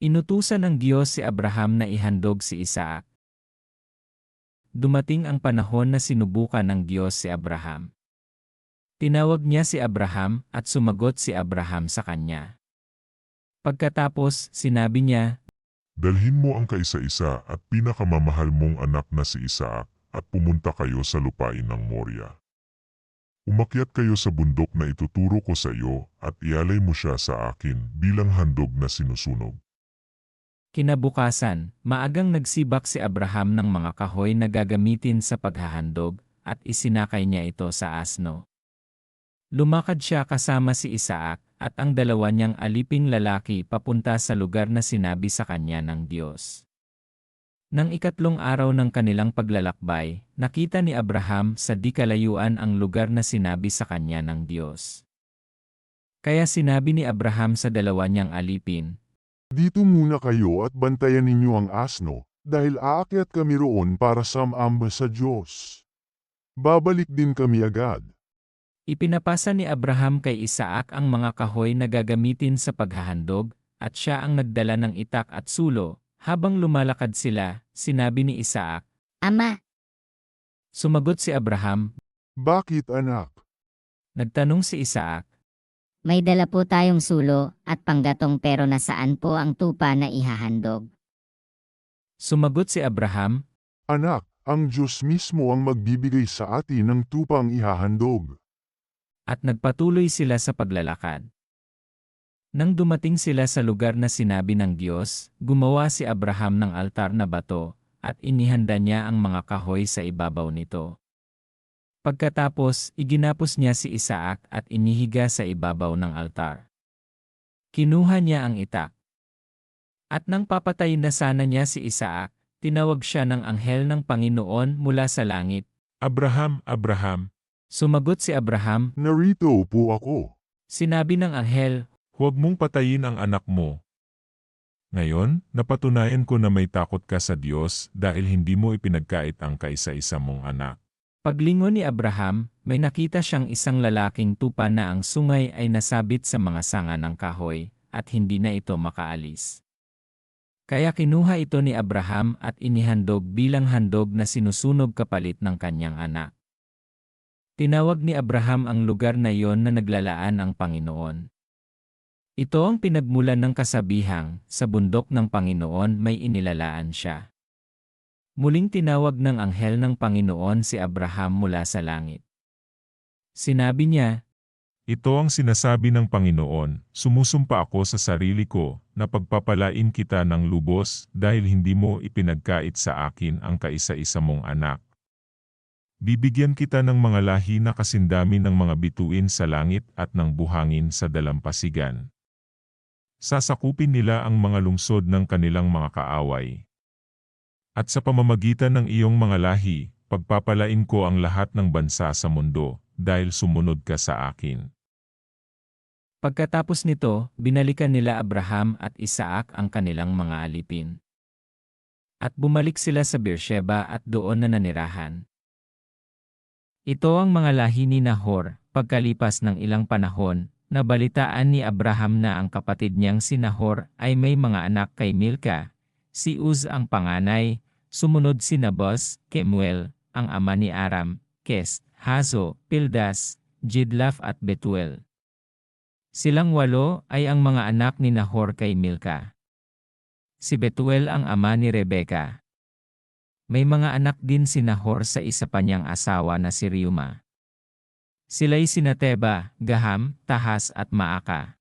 Inutusan ng Diyos si Abraham na ihandog si Isaac. Dumating ang panahon na sinubukan ng Diyos si Abraham. Tinawag niya si Abraham at sumagot si Abraham sa kanya. Pagkatapos, sinabi niya, Dalhin mo ang kaisa-isa at pinakamamahal mong anak na si Isaac at pumunta kayo sa lupain ng Moria. Umakyat kayo sa bundok na ituturo ko sa iyo at ialay mo siya sa akin bilang handog na sinusunog. Kinabukasan, maagang nagsibak si Abraham ng mga kahoy na gagamitin sa paghahandog at isinakay niya ito sa asno. Lumakad siya kasama si Isaac at ang dalawa niyang aliping lalaki papunta sa lugar na sinabi sa kanya ng Diyos. Nang ikatlong araw ng kanilang paglalakbay, nakita ni Abraham sa di kalayuan ang lugar na sinabi sa kanya ng Diyos. Kaya sinabi ni Abraham sa dalawa niyang alipin, Dito muna kayo at bantayan ninyo ang asno, dahil aakyat kami roon para samamba sa Diyos. Babalik din kami agad. Ipinapasa ni Abraham kay Isaac ang mga kahoy na gagamitin sa paghahandog, at siya ang nagdala ng itak at sulo. Habang lumalakad sila, sinabi ni Isaac, Ama, sumagot si Abraham, Bakit anak? nagtanong si Isaac, may dala po tayong sulo at panggatong pero nasaan po ang tupa na ihahandog? sumagot si Abraham, Anak, ang Diyos mismo ang magbibigay sa atin ng tupang ihahandog. at nagpatuloy sila sa paglalakad. Nang dumating sila sa lugar na sinabi ng Diyos, gumawa si Abraham ng altar na bato, at inihanda niya ang mga kahoy sa ibabaw nito. Pagkatapos, iginapos niya si Isaac at inihiga sa ibabaw ng altar. Kinuha niya ang itak. At nang papatayin na sana niya si Isaac, tinawag siya ng anghel ng Panginoon mula sa langit. Abraham, Abraham, Sumagot si Abraham, Narito po ako. sinabi ng anghel, huwag mong patayin ang anak mo. Ngayon, napatunayan ko na may takot ka sa Diyos dahil hindi mo ipinagkait ang kaisa-isa mong anak. Paglingon ni Abraham, may nakita siyang isang lalaking tupa na ang sungay ay nasabit sa mga sanga ng kahoy, at hindi na ito makaalis. Kaya kinuha ito ni Abraham at inihandog bilang handog na sinusunog kapalit ng kanyang anak. Tinawag ni Abraham ang lugar na iyon na naglalaan ang Panginoon. Ito ang pinagmulan ng kasabihang, sa bundok ng Panginoon may inilalaan siya. Muling tinawag ng anghel ng Panginoon si Abraham mula sa langit. Sinabi niya, Ito ang sinasabi ng Panginoon, sumusumpa ako sa sarili ko na pagpapalain kita ng lubos dahil hindi mo ipinagkait sa akin ang kaisa-isa mong anak. Bibigyan kita ng mga lahi na kasindami ng mga bituin sa langit at ng buhangin sa dalampasigan. Sasakupin nila ang mga lungsod ng kanilang mga kaaway. At sa pamamagitan ng iyong mga lahi, pagpapalain ko ang lahat ng bansa sa mundo, dahil sumunod ka sa akin. Pagkatapos nito, binalikan nila Abraham at Isaac ang kanilang mga alipin. At bumalik sila sa Beersheba at doon na nanirahan. Ito ang mga lahi ni Nahor, pagkalipas ng ilang panahon, nabalitaan ni Abraham na ang kapatid niyang si Nahor ay may mga anak kay Milka, si Uz ang panganay, sumunod si Nabos, Kemuel, ang ama ni Aram, Kes, Hazo, Pildas, Jidlaf at Betuel. Silang walo ay ang mga anak ni Nahor kay Milka. Si Betuel ang ama ni Rebeka. May mga anak din si Nahor sa isa pa niyang asawa na si Riuma. Sila'y sina Teba, Gaham, Tahas at Maaka.